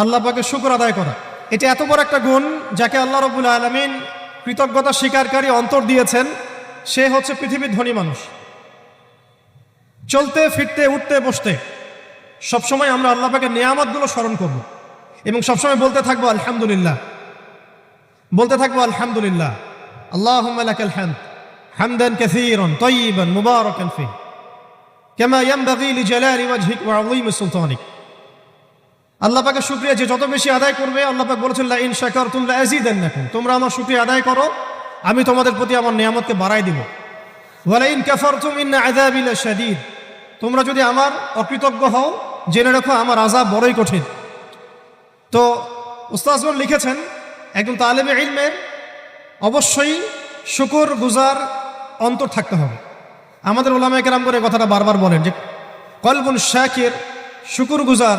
আল্লাহ পাকে শুকর আদায় করা। এটা এত বড় একটা গুণ যাকে আল্লাহ রবুল আলমিন কৃতজ্ঞতা স্বীকারকারী অন্তর দিয়েছেন, সে হচ্ছে পৃথিবীর ধনী মানুষ। চলতে, ফিরতে, উঠতে, বসতে, সবসময় আমরা আল্লাহ পাকে নিয়ামতগুলো স্মরণ করব এবং সবসময় বলতে থাকব, আলহামদুলিল্লাহ। বলতে থাকব, আলহামদুলিল্লাহ। আল্লাহ হামদ। হামদান কাসীরান তাইয়িবান মুবারাকান ফি ইয়ানবাগি লিজালালি ওয়াজহিক ওয়া আযীমি সুলতানিক। আল্লাহ পাকে শুকরিয়া যে যত বেশি আদায় করবে, আল্লাহ পাক বলেছেন ইন শাকারতুম লা আযীদান্নাকুম তোমরা আমার শুকরিয়া আদায় করো, আমি তোমাদের প্রতি আমার নিয়ামতকে বাড়াই দিব। ওয়ালা ইন কাফারতুম ইন্না আযাবি লাশাদীদ। তোমরা যদি আমার অকৃতজ্ঞ হও, জেনে রাখো আমার আযাব বড়ই কঠিন। তো উস্তাজগণ লিখেছেন, একজন তালেবে ইলমের, অবশ্যই শুকর গুজার অন্তর থাকতে হবে। আমাদের ওলামায় কেরাম করে কথাটা বারবার বলেন যে, কলবুন শাকের, শুকুর গুজার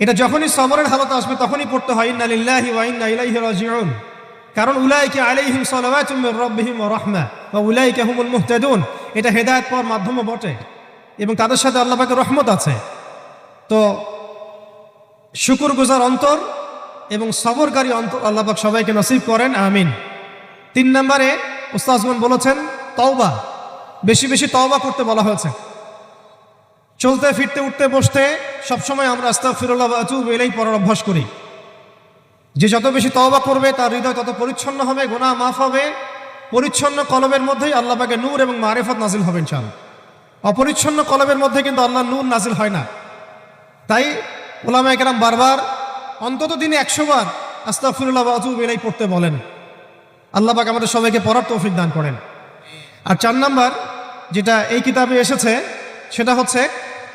এটা যখনই সবরের হালত আসবে, তখনই পড়তে হয়, ইন্না লিল্লাহি ওয়া ইন্না ইলাইহি রাজিউন। কারণ উলাইকে আলাইহিম সালাওয়াতুম মির রাব্বিহিম ওয়া রাহমা ওয়া উলাইকা হুমুল মুহতাদুন। এটা হেদায়েত পাওয়ার মাধ্যমও বটে এবং তাদের সাথে আল্লাহ পাকের রহমত আছে। তো শুকুর গুজার অন্তর এবং সবরকারী অন্তর আল্লাহ পাক সবাইকে নসিব করেন, আমিন। তিন নম্বরে উস্তাজমন বলেছেন, তওবা। বেশি বেশি তওবা করতে বলা হয়েছে। চলতে, ফিরতে, উঠতে, বসতে সবসময় আমরা আস্তা ফিরুল্লাহ আচুব এলেই পড়ার অভ্যাস করি। যে যত বেশি তওবা করবে, তার হৃদয় তত পরিচ্ছন্ন হবে গোনা মাফ হবে। পরিচ্ছন্ন কলবের মধ্যেই আল্লাহ পাকে নূর এবং মারেফত নাজিল হবেন চান অপরিচ্ছন্ন কলবের মধ্যে কিন্তু আল্লাহ নূর নাজিল হয় না। তাই ওলামা একরাম বারবার অন্তত দিনে একশো বার আস্তাফিরুল্লাহ আজু বেলাই পড়তে বলেন। আল্লাহ আমাদের সবাইকে পড়ার তৌফিক দান করেন। আর চার নাম্বার যেটা এই কিতাবে এসেছে, সেটা হচ্ছে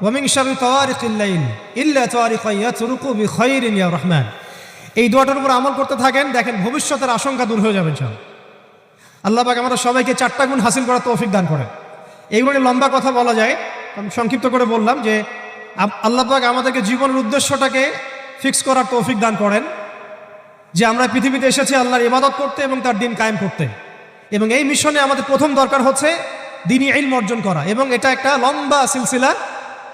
ওয়ামিং শারু তোয়ারিক ইল্লাইন ইল্লা তোয়ারিক ইয়াতরুকু বিখাইর ইয়া রহমান এই দোয়াটার উপর আমল করতে থাকেন, দেখেন ভবিষ্যতের আশঙ্কা দূর হয়ে যাবেন সব আল্লাহ পাক আমরা সবাইকে চারটা গুণ হাসিল করার তৌফিক দান করেন। এইগুলো নিয়ে লম্বা কথা বলা যায়। আমি সংক্ষিপ্ত করে বললাম যে আল্লাহ পাক আমাদেরকে জীবনের উদ্দেশ্যটাকে ফিক্স করার তৌফিক দান করেন যে, আমরা পৃথিবীতে এসেছি আল্লাহর ইবাদত করতে এবং তার দিন কায়েম করতে। এবং এই মিশনে আমাদের প্রথম দরকার হচ্ছে দিনই ইলম অর্জন করা। এবং এটা একটা লম্বা সিলসিলা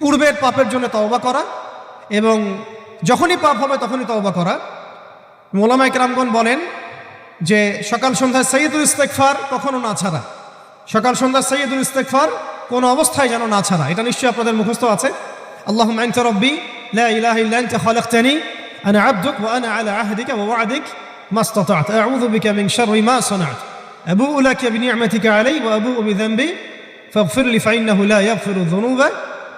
পূর্বের পাপের জন্য তওবা করা এবং যখনই পাপ হবে তখনই তওবা করা। মোলামা ইকরামগণ বলেন যে সকাল সন্ধ্যায় সৈয়দুল ইস্তেকফার কখনো না ছাড়া। সকাল সন্ধ্যায় সৈয়দুল ইস্তেকফার কোনো অবস্থায় যেন না ছাড়া। এটা নিশ্চয়ই আপনাদের মুখস্থ আছে। আল্লাহ মাইনতা রব্বি লাহতানি আনা আব্দুক আনা আলা আহদিক ওয়াদিক মাস্তাত আউযু বিকা মিন শাররি মা সানাত। আবু লাকা বিনিআমাতিকা আলাই ওয়া আবু বিযানবি ফাগফির লি ফাইন্নাহু লা ইয়াগফিরু যুনুবা।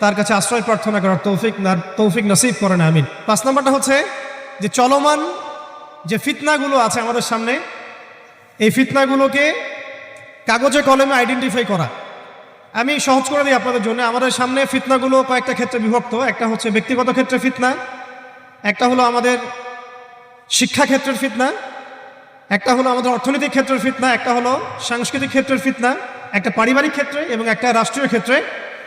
তার কাছে আশ্রয় প্রার্থনা করার তৌফিক না তৌফিক নসিব করেন আমিন। পাঁচ নম্বরটা হচ্ছে যে চলমান যে ফিতনাগুলো আছে আমাদের সামনে, এই ফিতনাগুলোকে কাগজে কলমে আইডেন্টিফাই করা। আমি সহজ করে দিই আপনাদের জন্য। আমাদের সামনে ফিতনাগুলো কয়েকটা ক্ষেত্রে বিভক্ত। একটা হচ্ছে ব্যক্তিগত ক্ষেত্রে ফিতনা, একটা হলো আমাদের শিক্ষা ক্ষেত্রের ফিতনা, একটা হলো আমাদের অর্থনৈতিক ক্ষেত্রের ফিতনা, একটা হলো সাংস্কৃতিক ক্ষেত্রের ফিতনা, একটা পারিবারিক ক্ষেত্রে এবং একটা রাষ্ট্রীয় ক্ষেত্রে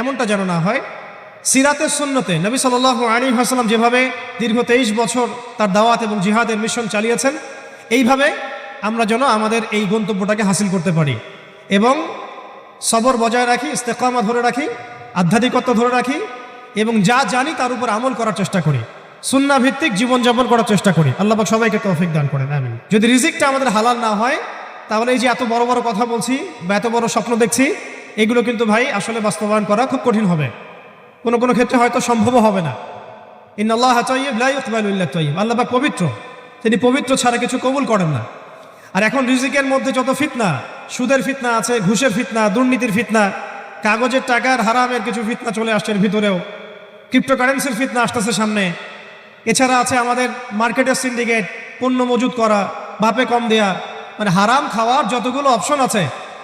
এমনটা যেন না হয়। সিরাতের সুন্নতে নবী সাল আলী হাসলাম যেভাবে দীর্ঘ তেইশ বছর তার দাওয়াত এবং জিহাদের মিশন চালিয়েছেন, এইভাবে আমরা যেন আমাদের এই গন্তব্যটাকে হাসিল করতে পারি এবং সবর বজায় রাখি, ইস্তেকামা ধরে রাখি আধ্যাত্মিকত্ব ধরে রাখি এবং যা জানি তার উপর আমল করার চেষ্টা করি সুন্না ভিত্তিক জীবনযাপন করার চেষ্টা করি। আল্লাহ সবাইকে তৌফিক দান করেন, আমিন। যদি রিজিকটা আমাদের হালাল না হয়, তাহলে এই যে এত বড় বড় কথা বলছি বা এত বড় স্বপ্ন দেখছি এগুলো কিন্তু ভাই আসলে বাস্তবায়ন করা খুব কঠিন হবে। কোনো কোনো ক্ষেত্রে হয়তো সম্ভবও হবে না। ইন আল্লাহ আল্লাহ পাক পবিত্র। তিনি পবিত্র ছাড়া কিছু কবুল করেন না। আর এখন রিজিকের মধ্যে যত ফিতনা, সুদের ফিতনা আছে, ঘুষের ফিতনা, দুর্নীতির ফিতনা, কাগজের টাকার হারামের কিছু ফিতনা চলে আসছে এর ভিতরেও। ক্রিপ্টোকারেন্সির ফিতনা আসতেছে সামনে। এছাড়া আছে আমাদের মার্কেটের সিন্ডিকেট, পণ্য মজুত করা, বাপে কম দেয়া। মানে হারাম খাওয়ার যতগুলো অপশন আছে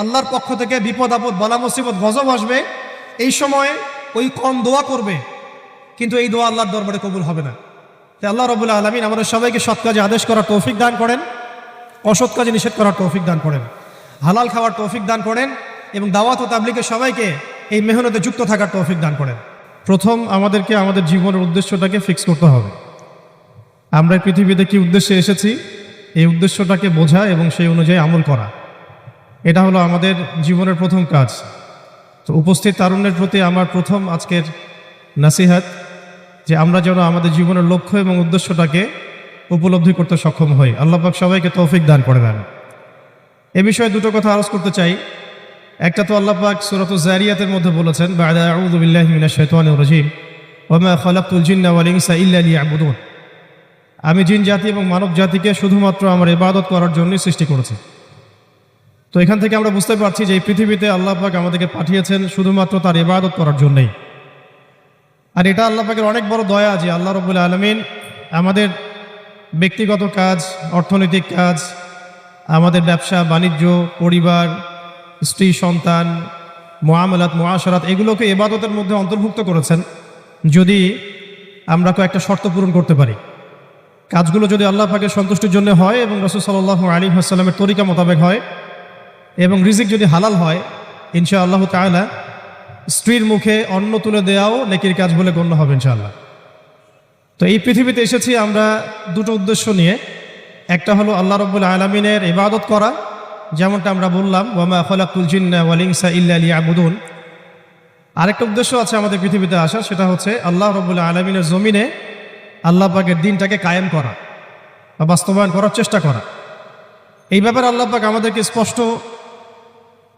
আল্লাহর পক্ষ থেকে বিপদ, আপদ, বলা মুসিবত, গজব আসবে, এই সময় ওই কম দোয়া করবে, কিন্তু এই দোয়া আল্লাহর দরবারে কবুল হবে না। তাই আল্লাহ রবুল্লা আলমিন আমাদের সবাইকে সৎ কাজে আদেশ করার তৌফিক দান করেন, অসৎ কাজে নিষেধ করার তৌফিক দান করেন, হালাল খাওয়ার তৌফিক দান করেন এবং দাওয়াত ও তাবলিকে সবাইকে এই মেহনতে যুক্ত থাকার তৌফিক দান করেন। প্রথম আমাদেরকে আমাদের জীবনের উদ্দেশ্যটাকে ফিক্স করতে হবে। আমরা পৃথিবীতে কি উদ্দেশ্যে এসেছি? এই উদ্দেশ্যটাকে বোঝা এবং সেই অনুযায়ী আমল করা। এটা হলো আমাদের জীবনের প্রথম কাজ। তো উপস্থিত তারুণ্যের প্রতি আমার প্রথম আজকের নাসিহাত, যে আমরা যেন আমাদের জীবনের লক্ষ্য এবং উদ্দেশ্যটাকে উপলব্ধি করতে সক্ষম হই। আল্লাহ পাক সবাইকে তৌফিক দান করে দেন। এ বিষয়ে দুটো কথা আলোচ করতে চাই। একটা তো আল্লাহ পাক সূরাতুজ জারিয়াতের মধ্যে বলেছেন আমি জিন জাতি এবং মানব জাতিকে শুধুমাত্র আমার ইবাদত করার জন্যই সৃষ্টি করেছি। তো এখান থেকে আমরা বুঝতে পারছি যে এই পৃথিবীতে আল্লাহ পাক আমাদেরকে পাঠিয়েছেন শুধুমাত্র তার ইবাদত করার জন্যই। আর এটা আল্লাহ পাকের অনেক বড় দয়া যে আল্লাহ রবুল আলমিন আমাদের ব্যক্তিগত কাজ, অর্থনৈতিক কাজ, আমাদের ব্যবসা, বাণিজ্য, পরিবার, স্ত্রী, সন্তান মোয়ামলাত মোয়াশারাত এগুলোকে এবাদতের মধ্যে অন্তর্ভুক্ত করেছেন যদি আমরা কয়েকটা শর্ত পূরণ করতে পারি। কাজগুলো যদি আল্লাহ পাকের সন্তুষ্টির জন্য হয় এবং রসুল সাল্লাহ আলী আসসালামের তরিকা মোতাবেক হয় এবং রিজিক যদি হালাল হয় ইনশা আল্লাহ তালা স্ত্রীর মুখে অন্ন তুলে দেওয়াও নেকির কাজ বলে গণ্য হবে ইনশাআল্লাহ। তো এই পৃথিবীতে এসেছি আমরা দুটো উদ্দেশ্য নিয়ে। একটা হলো আল্লাহ রব্বুল আলমিনের ইবাদত করা, যেমনটা আমরা বললাম, ওয়ামা খলাকুল জিন্না ওয়ালিংসা ইল্লা আলী আবুদুন আরেকটা উদ্দেশ্য আছে আমাদের পৃথিবীতে আসা সেটা হচ্ছে আল্লাহ রব্বুল্লাহ আলমিনের জমিনে আল্লাহ পাকের দিনটাকে কায়েম করা বা বাস্তবায়ন করার চেষ্টা করা। এই ব্যাপারে আল্লাহ আমাদেরকে স্পষ্ট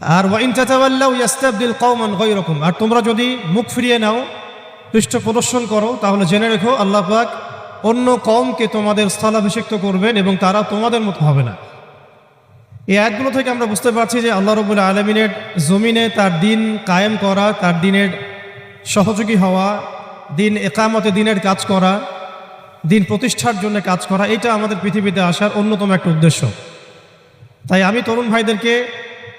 আর ওয়াইন ইয়াস্তাবদিল কওমান গায়রাকুম। আর তোমরা যদি মুখ ফিরিয়ে নাও, পৃষ্ঠ প্রদর্শন করো, তাহলে জেনে রেখো, আল্লাহ পাক অন্য কমকে তোমাদের স্থলাভিষিক্ত করবেন এবং তারা তোমাদের মতো হবে না। এই আয়াতগুলো থেকে আমরা বুঝতে পারছি যে আল্লাহ রবুল্লা আলমিনের জমিনে তার দিন কায়েম করা, তার দিনের সহযোগী হওয়া, দিন একামতে দিনের কাজ করা, দিন প্রতিষ্ঠার জন্য কাজ করা, এটা আমাদের পৃথিবীতে আসার অন্যতম একটা উদ্দেশ্য। তাই আমি তরুণ ভাইদেরকে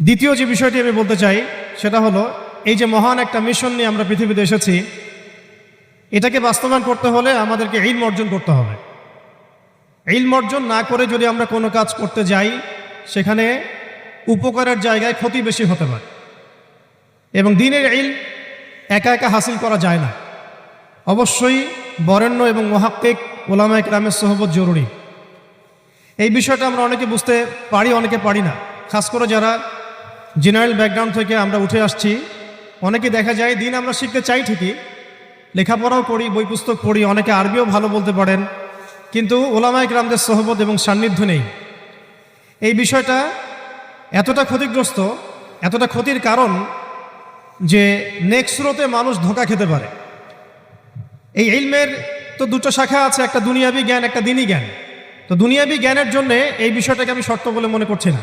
দ্বিতীয় যে বিষয়টি আমি বলতে চাই, সেটা হলো এই যে মহান একটা মিশন নিয়ে আমরা পৃথিবীতে এসেছি, এটাকে বাস্তবায়ন করতে হলে আমাদেরকে ইলম অর্জন করতে হবে। ইলম অর্জন না করে যদি আমরা কোনো কাজ করতে যাই, সেখানে উপকারের জায়গায় ক্ষতি বেশি হতে পারে। এবং দিনের ইল একা একা হাসিল করা যায় না। অবশ্যই বরেণ্য এবং মহাক্কিক ওলামা একরামের সহবত জরুরি। এই বিষয়টা আমরা অনেকে বুঝতে পারি, অনেকে পারি না। খাস করে যারা জেনারেল ব্যাকগ্রাউন্ড থেকে আমরা উঠে আসছি। অনেকে দেখা যায় দিন আমরা শিখতে চাই ঠিকই, লেখাপড়াও করি বই পুস্তক পড়ি, অনেকে আরবিও ভালো বলতে পারেন, কিন্তু ওলামায়ক রামদের সহবত এবং সান্নিধ্য নেই। এই বিষয়টা এতটা ক্ষতিগ্রস্ত, এতটা ক্ষতির কারণ যে নেক্সট মানুষ ধোকা খেতে পারে। এই ইলমের তো দুটো শাখা আছে, একটা দুনিয়াবি জ্ঞান, একটা দিনই জ্ঞান। তো দুনিয়াবি জ্ঞানের জন্যে এই বিষয়টাকে আমি শর্ত বলে মনে করছি না।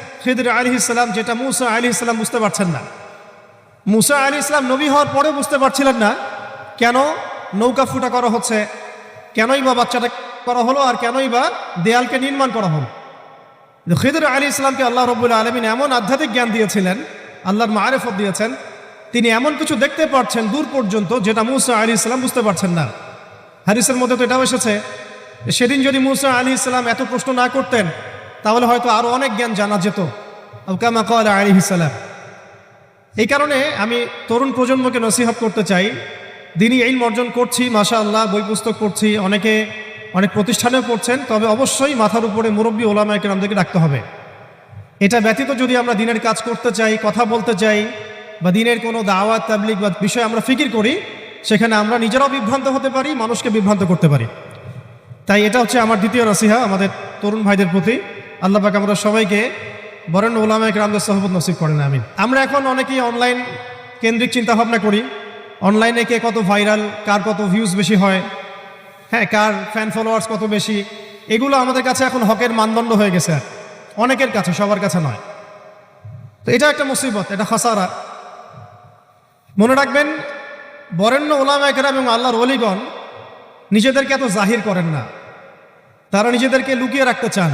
খেদুর আলী ইসলাম যেটা মুসা আলী ইসলাম বুঝতে পারছেন না। মুসা আলী ইসলাম নবী হওয়ার পরে বুঝতে পারছিলেন না কেন নৌকা ফুটা করা হচ্ছে, কেনই বা বাচ্চাটা করা হলো আর কেনই বা দেয়ালকে নির্মাণ করা হলো। খিদর আলী ইসলামকে আল্লাহ রবুল্লা আলমিন এমন আধ্যাত্মিক জ্ঞান দিয়েছিলেন, আল্লাহর মারেফত দিয়েছেন, তিনি এমন কিছু দেখতে পাচ্ছেন দূর পর্যন্ত যেটা মুসা আলী ইসলাম বুঝতে পারছেন না। হারিসের মধ্যে তো এটাও এসেছে, সেদিন যদি মুসা আলী ইসলাম এত প্রশ্ন না করতেন তাহলে হয়তো আরও অনেক জ্ঞান জানা যেত। কামা কল আলী ইসালাম এই কারণে আমি তরুণ প্রজন্মকে নসিহত করতে চাই। দিনই এই অর্জন করছি মাশা আল্লাহ বই পুস্তক পড়ছি, অনেকে অনেক প্রতিষ্ঠানেও পড়ছেন, তবে অবশ্যই মাথার উপরে মুরব্বী ওলামায়কে আমাদেরকে রাখতে হবে। এটা ব্যতীত যদি আমরা দিনের কাজ করতে চাই, কথা বলতে চাই, বা দিনের কোনো দাওয়াত তাবলিক বা বিষয় আমরা ফিকির করি, সেখানে আমরা নিজেরাও বিভ্রান্ত হতে পারি, মানুষকে বিভ্রান্ত করতে পারি। তাই এটা হচ্ছে আমার দ্বিতীয় নসিহা আমাদের তরুণ ভাইদের প্রতি। আল্লাহ পাক আমরা সবাইকে বরেণ্য ওলামায়ক রামদের সহবত নসিব করেন, আমিন। আমরা এখন অনেকেই অনলাইন কেন্দ্রিক চিন্তা ভাবনা করি অনলাইনে কে কত ভাইরাল কার কত ভিউজ বেশি হয় হ্যাঁ কার ফ্যান ফলোয়ার্স কত বেশি, এগুলো আমাদের কাছে এখন হকের মানদণ্ড হয়ে গেছে। অনেকের কাছে, সবার কাছে নয়। তো এটা একটা মুসিবত, এটা খসারা। মনে রাখবেন, বরেণ্য ওলামায়কেরাম এবং আল্লাহর অলিগণ নিজেদেরকে এত জাহির করেন না। তারা নিজেদেরকে লুকিয়ে রাখতে চান।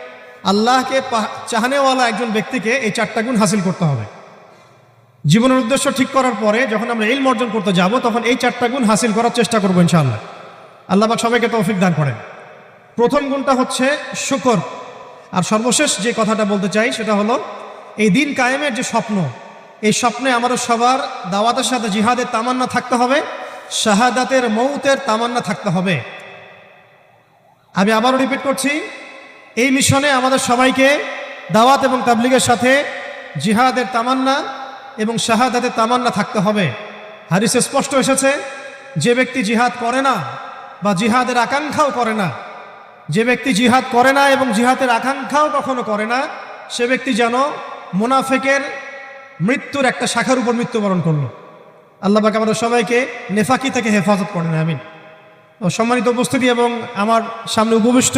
আল্লাহকে চাহানেওয়ালা একজন ব্যক্তিকে এই চারটা গুণ হাসিল করতে হবে। জীবনের উদ্দেশ্য ঠিক করার পরে যখন আমরা ইলম অর্জন করতে যাব, তখন এই চারটা গুণ হাসিল করার চেষ্টা করব ইনশাআল্লাহ। আল্লাহ পাক সবাইকে তৌফিক দান করেন। প্রথম গুণটা হচ্ছে শুকর। আর সর্বশেষ যে কথাটা বলতে চাই, সেটা হলো, এই দিন কায়েমের যে স্বপ্ন, এই স্বপ্নে আমাদের সবার দাওয়াতের সাথে জিহাদের তামান্না থাকতে হবে, শাহাদাতের মৌতের তামান্না থাকতে হবে। আমি আবারও রিপিট করছি এই মিশনে আমাদের সবাইকে দাওয়াত এবং তাবলিগের সাথে জিহাদের তামান্না এবং শাহাদাতের তামান্না থাকতে হবে। হারিসে স্পষ্ট এসেছে, যে ব্যক্তি জিহাদ করে না বা জিহাদের আকাঙ্ক্ষাও করে না, যে ব্যক্তি জিহাদ করে না এবং জিহাদের আকাঙ্ক্ষাও কখনো করে না, সে ব্যক্তি যেন মোনাফেকের মৃত্যুর একটা শাখার উপর মৃত্যুবরণ করল। আল্লাহ পাক আমাদের সবাইকে নেফাকি থেকে হেফাজত করেন, আমিন। সম্মানিত উপস্থিতি এবং আমার সামনে উপবিষ্ট